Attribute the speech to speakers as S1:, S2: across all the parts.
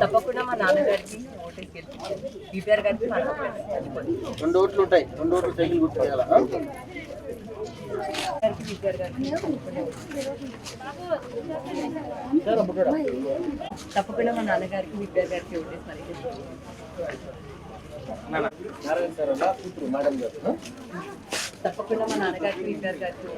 S1: తప్పకుండా మా నాన్నగారికి ఓటేసి గెలిపించారు ఈపీఆర్ గారికి మా నాన్నగారికి
S2: రెండు ఓట్లు ఉంటాయి రెండు ఓట్లు సైకిల్ గుర్తు చేయాలా
S1: ఈపీఆర్ గారికి తప్పకుండా మా నాన్నగారికి ఈపీఆర్ గారికి ఓటేసి మరి గెలిపించారు.
S2: నారాయణ సార్ అలా కూతురు మేడం గారు ఆ?
S1: తప్పకుండా మా నాన్నగారికి ఈపీఆర్ గారికి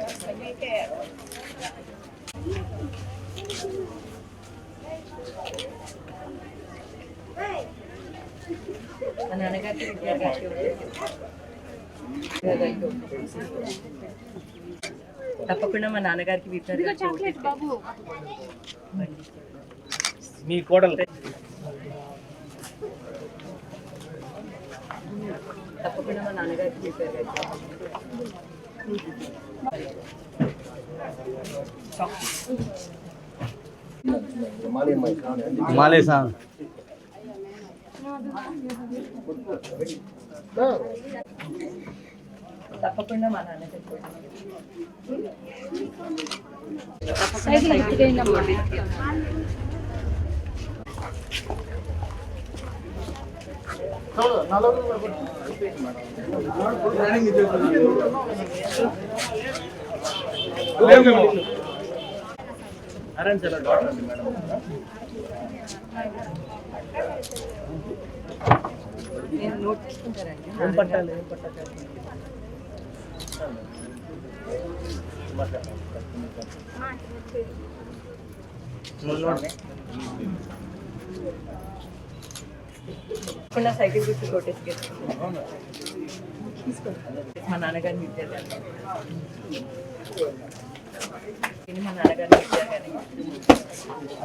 S1: మా నాన్నగారికి ఈపీఆర్ గారికి ఓటేసి. తప్పకుండా మా నాన్నగారికి
S2: మీ కోడలు.
S1: తప్పకుండా మా నాన్నగారికి
S3: సాంగ్
S2: ఆ,
S1: తప్పకుండా మా నాన్నగారికి తప్పకుండా సైకిల్ ఓటేసి.
S2: చాలు, నాలుగు రోజులు పడుతుంది. అయిపోయింది మేడం. నారాయణ సార్ డాక్టర్ అండి మేడం
S1: నేను నోట్ చేసుకుంటారండి
S2: ఏం పట్టాలి ఏం పట్టాలి
S1: సైకిల్ గుర్తు కొట్టేసి మా నాన్నగారిని ఇచ్చారు కానీ మా నాన్నగారిని ఇచ్చారు కానీ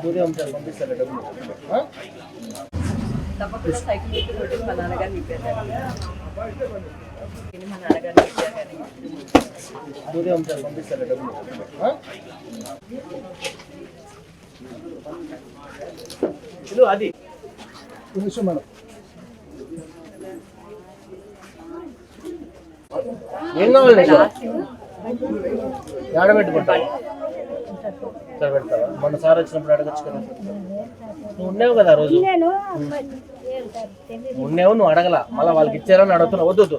S2: సూర్యం సార్ పంపిస్తారు డబ్బులు ఆ?
S1: తప్పకుండా సైకిల్ గుర్తు మా నాన్నగారు నింపారు కానీ మా నాన్నగారు కానీ.
S2: అది నిమిషం మేడం. ఏం కావాలి నీకు పెడతావా? మొన్న సార్ వచ్చినప్పుడు అడగచ్చు కదా నువ్వు ఉన్నావు కదా ఆ రోజు. ఉన్నావు నువ్వు అడగల. మళ్ళీ వాళ్ళకి ఇచ్చారని అడుగుతున్నావు. వద్దు వద్దు.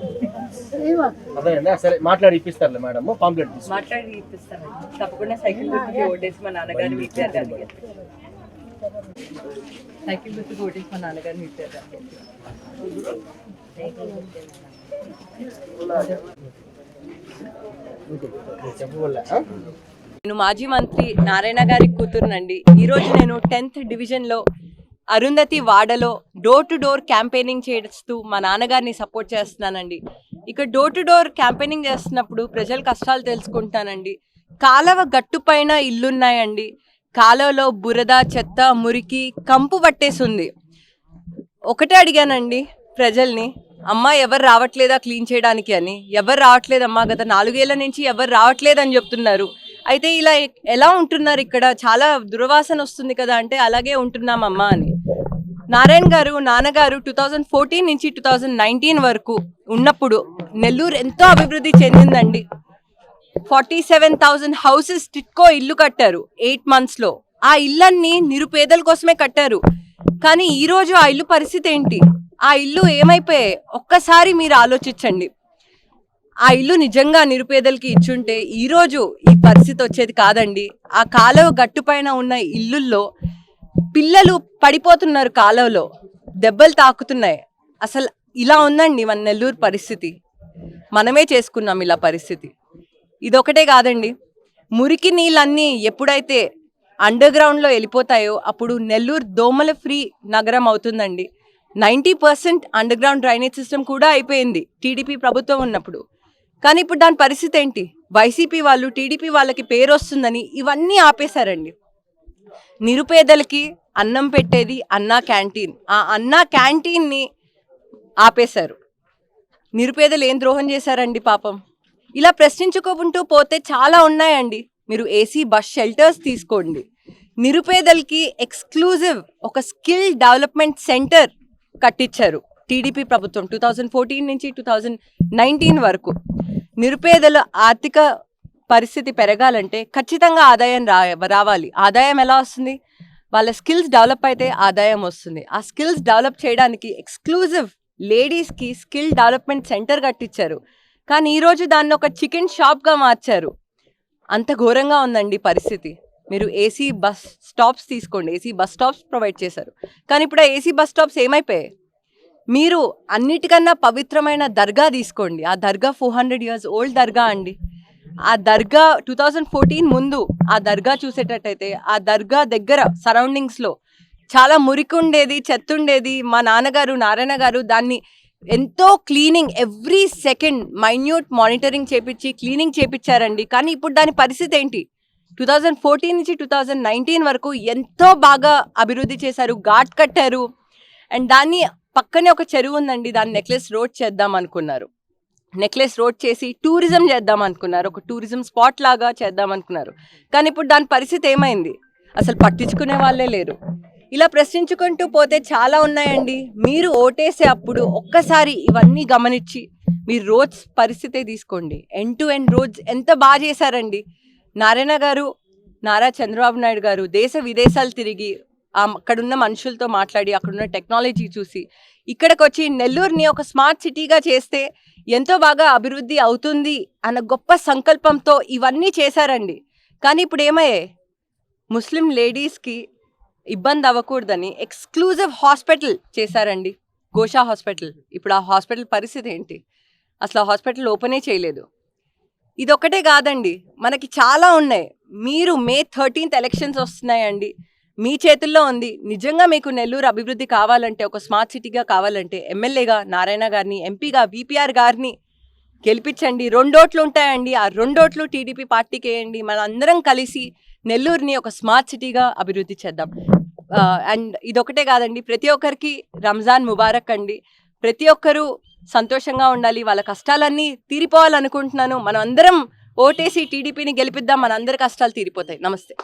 S2: అదే సరే మాట్లాడి ఇప్పిస్తారులే మేడం పాంప్లెట్ తీసుకో.
S1: మాట్లాడి ఇప్పిస్తాను. తప్పకుండా సైకిల్ గుర్తుకి ఓటేసి మా నాన్నగారిని ఇచ్చారు కానీ సైకిల్ గుర్తుకి ఓటేసి మా నాన్నగారిని ఇచ్చారు కానీ
S2: చెప్పవల్ల
S1: నేను మాజీ మంత్రి నారాయణ గారి కూతురునండి. ఈరోజు నేను టెన్త్ డివిజన్లో అరుంధతి వాడలో డోర్ టు డోర్ క్యాంపెయినింగ్ చేస్తూ మా నాన్నగారిని సపోర్ట్ చేస్తున్నానండి. ఇక్కడ డోర్ టు డోర్ క్యాంపెయినింగ్ చేస్తున్నప్పుడు ప్రజల కష్టాలు తెలుసుకుంటానండి. కాలవ గట్టుపైన ఇల్లున్నాయండి. కాలువలో బురద చెత్త మురికి కంపు పట్టేసింది. ఒకటే అడిగానండి ప్రజల్ని అమ్మ ఎవరు రావట్లేదా క్లీన్ చేయడానికి? అని. ఎవరు రావట్లేదమ్మా గత నాలుగేళ్ళ నుంచి ఎవరు రావట్లేదని చెప్తున్నారు. అయితే ఇలా ఎలా ఉంటున్నారు ఇక్కడ? చాలా దుర్వాసన వస్తుంది కదా అంటే అలాగే ఉంటున్నామమ్మా అని. నారాయణ గారు నాన్నగారు టూ థౌజండ్ ఫోర్టీన్ నుంచి టూ థౌజండ్ నైన్టీన్ వరకు ఉన్నప్పుడు నెల్లూరు ఎంతో అభివృద్ధి చెందిందండి. Forty seven thousand houses TIDCO ఇల్లు కట్టారు ఎయిట్ మంత్స్లో ఆ ఇల్లన్నీ నిరుపేదల కోసమే కట్టారు. కానీ ఈరోజు ఆ ఇల్లు పరిస్థితి ఏంటి? ఆ ఇల్లు ఏమైపోయాయి? ఒక్కసారి మీరు ఆలోచించండి. ఆ ఇల్లు నిజంగా నిరుపేదలకి ఇచ్చుంటే ఈరోజు ఈ పరిస్థితి వచ్చేది కాదండి. ఆ కాలువ గట్టుపైన ఉన్న ఇల్లుల్లో పిల్లలు పడిపోతున్నారు కాలువలో. దెబ్బలు తాకుతున్నాయి. అసలు ఇలా ఉందండి మన నెల్లూరు పరిస్థితి. మనమే చేసుకున్నాం ఇలా పరిస్థితి. ఇదొకటే కాదండి. మురికి నీళ్ళన్నీ ఎప్పుడైతే అండర్ గ్రౌండ్లో వెళ్ళిపోతాయో అప్పుడు నెల్లూరు దోమల ఫ్రీ నగరం అవుతుందండి. Ninety percent underground drainage system కూడా అయిపోయింది. టీడీపీ ప్రభుత్వం ఉన్నప్పుడు. కానీ ఇప్పుడు దాని పరిస్థితి ఏంటి? వైసీపీ వాళ్ళు టీడీపీ వాళ్ళకి పేరు వస్తుందని ఇవన్నీ ఆపేశారండి. నిరుపేదలకి అన్నం పెట్టేది అన్నా క్యాంటీన్. ఆ అన్నా క్యాంటీన్ని ఆపేశారు. నిరుపేదలు ఏం ద్రోహం చేశారండి పాపం? ఇలా ప్రశ్నించుకుంటూ పోతే చాలా ఉన్నాయండి. మీరు ఏసీ బస్ షెల్టర్స్ తీసుకోండి. నిరుపేదలకి ఎక్స్క్లూజివ్ ఒక స్కిల్ డెవలప్మెంట్ సెంటర్ కట్టించారు. టీడీపీ ప్రభుత్వం టూ థౌజండ్ ఫోర్టీన్ నుంచి టూ థౌజండ్ నైన్టీన్ వరకు నిరుపేదల ఆర్థిక పరిస్థితి పెరగాలంటే ఖచ్చితంగా ఆదాయం రా రావాలి. ఆదాయం ఎలా వస్తుంది? వాళ్ళ స్కిల్స్ డెవలప్ అయితే ఆదాయం వస్తుంది. ఆ స్కిల్స్ డెవలప్ చేయడానికి ఎక్స్క్లూజివ్ లేడీస్కి స్కిల్ డెవలప్మెంట్ సెంటర్ కట్టించారు. కానీ ఈరోజు దాన్ని ఒక చికెన్ షాప్గా మార్చారు. అంత ఘోరంగా ఉందండి పరిస్థితి. మీరు ఏసీ బస్ స్టాప్స్ తీసుకోండి. ఏసీ బస్ స్టాప్స్ ప్రొవైడ్ చేశారు. కానీ ఇప్పుడు ఆ ఏసీ బస్ స్టాప్స్ ఏమైపోయాయి? మీరు అన్నిటికన్నా పవిత్రమైన దర్గా తీసుకోండి. ఆ దర్గా ఫోర్ హండ్రెడ్ ఇయర్స్ ఓల్డ్ దర్గా అండి. ఆ దర్గా టూ థౌజండ్ ఫోర్టీన్ ముందు ఆ దర్గా చూసేటట్టయితే ఆ దర్గా దగ్గర సరౌండింగ్స్లో చాలా మురికి ఉండేది చెత్త ఉండేది మా నాన్నగారు నారాయణ గారు దాన్ని ఎంతో cleaning every second minute monitoring చేపించి క్లీనింగ్ చేపించారండి. కానీ ఇప్పుడు దాని పరిస్థితి ఏంటి? టూ థౌజండ్ ఫోర్టీన్ నుంచి టూ థౌజండ్ నైన్టీన్ వరకు ఎంతో బాగా అభివృద్ధి చేశారు ఘాట్ కట్టారు. అండ్ దాన్ని పక్కనే ఒక చెరువు ఉందండి దాన్ని నెక్లెస్ రోడ్ చేద్దాం అనుకున్నారు. నెక్లెస్ రోడ్ చేసి టూరిజం చేద్దాం అనుకున్నారు. ఒక టూరిజం స్పాట్ లాగా చేద్దాం అనుకున్నారు. కానీ ఇప్పుడు దాని పరిస్థితి ఏమైంది? అసలు పట్టించుకునే వాళ్ళే లేరు. ఇలా ప్రశ్నించుకుంటూ పోతే చాలా ఉన్నాయండి. మీరు ఓటేసే అప్పుడు ఒక్కసారి ఇవన్నీ గమనించి మీరు రోడ్స్ పరిస్థితే తీసుకోండి. ఎండ్ టు ఎండ్ రోడ్స్ ఎంత బాగా చేశారండి. నారాయణ గారు నారా చంద్రబాబు నాయుడు గారు దేశ విదేశాలు తిరిగి అక్కడున్న మనుషులతో మాట్లాడి అక్కడున్న టెక్నాలజీ చూసి. ఇక్కడికి వచ్చి నెల్లూరుని ఒక స్మార్ట్ సిటీగా చేస్తే ఎంతో బాగా అభివృద్ధి అవుతుంది అన్న గొప్ప సంకల్పంతో ఇవన్నీ చేశారండి. కానీ ఇప్పుడు ఏమయ్యే ముస్లిం లేడీస్కి ఇబ్బంది అవ్వకూడదని ఎక్స్క్లూజివ్ హాస్పిటల్ చేశారండి. గోషా హాస్పిటల్ ఇప్పుడు ఆ హాస్పిటల్ పరిస్థితి ఏంటి? అసలు ఆ హాస్పిటల్ ఓపెనే చేయలేదు. ఇదొక్కటే కాదండి. మనకి చాలా ఉన్నాయి. మీరు మే థర్టీన్త్ ఎలక్షన్స్ వస్తున్నాయండి. మీ చేతుల్లో ఉంది. నిజంగా మీకు నెల్లూరు అభివృద్ధి కావాలంటే ఒక స్మార్ట్ సిటీగా కావాలంటే ఎమ్మెల్యేగా నారాయణ గారిని ఎంపీగా వీపీఆర్ గారిని గెలిపించండి. రెండోట్లు ఉంటాయండి. ఆ రెండోట్లు టీడీపీ పార్టీకి వేయండి. మన అందరం కలిసి నెల్లూరుని ఒక స్మార్ట్ సిటీగా అభివృద్ధి చేద్దాం. అండ్ ఇదొకటే కాదండి. ప్రతి ఒక్కరికి రంజాన్ ముబారక్ అండి. ప్రతి ఒక్కరూ సంతోషంగా ఉండాలి. వాళ్ళ కష్టాలన్నీ తీరిపోవాలనుకుంటున్నాను. మనం అందరం ఓటేసి టీడీపీని గెలిపిద్దాం. మన అందరి కష్టాలు తీరిపోతాయి. నమస్తే.